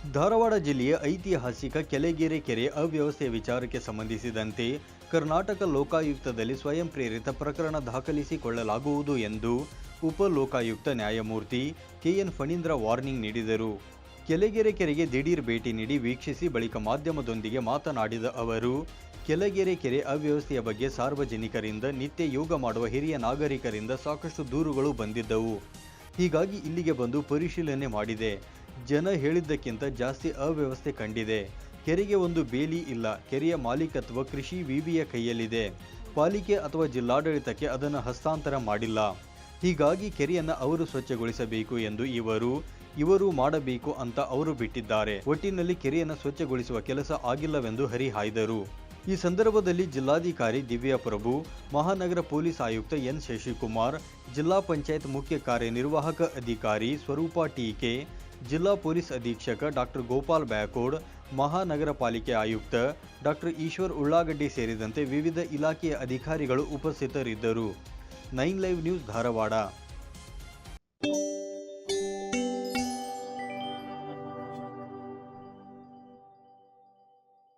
ಧಾರವಾಡ ಜಿಲ್ಲೆಯ ಐತಿಹಾಸಿಕ ಕೆಲೆಗೆರೆ ಕೆರೆ ಅವ್ಯವಸ್ಥೆಯ ವಿಚಾರಕ್ಕೆ ಸಂಬಂಧಿಸಿದಂತೆ ಕರ್ನಾಟಕ ಲೋಕಾಯುಕ್ತದಲ್ಲಿ ಸ್ವಯಂ ಪ್ರೇರಿತ ಪ್ರಕರಣ ದಾಖಲಿಸಿಕೊಳ್ಳಲಾಗುವುದು ಎಂದು ಉಪ ಲೋಕಾಯುಕ್ತ ನ್ಯಾಯಮೂರ್ತಿ ಕೆಎನ್ ಫಣೀಂದ್ರ ವಾರ್ನಿಂಗ್ ನೀಡಿದರು. ಕೆಲೆಗೆರೆ ಕೆರೆಗೆ ದಿಢೀರ್ ಭೇಟಿ ನೀಡಿ ವೀಕ್ಷಿಸಿ ಬಳಿಕ ಮಾಧ್ಯಮದೊಂದಿಗೆ ಮಾತನಾಡಿದ ಅವರು, ಕೆಲಗೆರೆ ಕೆರೆ ಅವ್ಯವಸ್ಥೆಯ ಬಗ್ಗೆ ಸಾರ್ವಜನಿಕರಿಂದ ನಿತ್ಯ ಯೋಗ ಮಾಡುವ ಹಿರಿಯ ನಾಗರಿಕರಿಂದ ಸಾಕಷ್ಟು ದೂರುಗಳು ಬಂದಿದ್ದವು. ಹೀಗಾಗಿ ಇಲ್ಲಿಗೆ ಬಂದು ಪರಿಶೀಲನೆ ಮಾಡಿದೆ. ಜನ ಹೇಳಿದ್ದಕ್ಕಿಂತ ಜಾಸ್ತಿ ಅವ್ಯವಸ್ಥೆ ಕಂಡಿದೆ. ಕೆರೆಗೆ ಒಂದು ಬೇಲಿ ಇಲ್ಲ. ಕೆರೆಯ ಮಾಲೀಕತ್ವ ಕೃಷಿ ವಿವಿಯ ಕೈಯಲ್ಲಿದೆ. ಪಾಲಿಕೆ ಅಥವಾ ಜಿಲ್ಲಾಡಳಿತಕ್ಕೆ ಅದನ್ನು ಹಸ್ತಾಂತರ ಮಾಡಿಲ್ಲ. ಹೀಗಾಗಿ ಕೆರೆಯನ್ನು ಅವರು ಸ್ವಚ್ಛಗೊಳಿಸಬೇಕು ಎಂದು ಇವರು ಇವರು ಮಾಡಬೇಕು ಅಂತ ಅವರು ಬಿಟ್ಟಿದ್ದಾರೆ. ಒಟ್ಟಿನಲ್ಲಿ ಕೆರೆಯನ್ನು ಸ್ವಚ್ಛಗೊಳಿಸುವ ಕೆಲಸ ಆಗಿಲ್ಲವೆಂದು ಹರಿಹಾಯ್ದರು. ಈ ಸಂದರ್ಭದಲ್ಲಿ ಜಿಲ್ಲಾಧಿಕಾರಿ ದಿವ್ಯಾ ಪ್ರಭು ಮಹಾನಗರ ಪೊಲೀಸ್ ಆಯುಕ್ತ ಎನ್. ಶಶಿಕುಮಾರ್, ಜಿಲ್ಲಾ ಪಂಚಾಯತ್ ಮುಖ್ಯ ಕಾರ್ಯನಿರ್ವಾಹಕ ಅಧಿಕಾರಿ ಸ್ವರೂಪ ಟೀಕೆ ಜಿಲ್ಲಾ ಪೊಲೀಸ್ ಅಧೀಕ್ಷಕ ಡಾಕ್ಟರ್ ಗೋಪಾಲ್ ಬ್ಯಾಕೋಡ್ ಮಹಾನಗರ ಪಾಲಿಕೆ ಆಯುಕ್ತ ಡಾಕ್ಟರ್ ಈಶ್ವರ್ ಉಳ್ಳಾಗಡ್ಡಿ ಸೇರಿದಂತೆ ವಿವಿಧ ಇಲಾಖೆಯ ಅಧಿಕಾರಿಗಳು ಉಪಸ್ಥಿತರಿದ್ದರು. Nine live news Dharwad.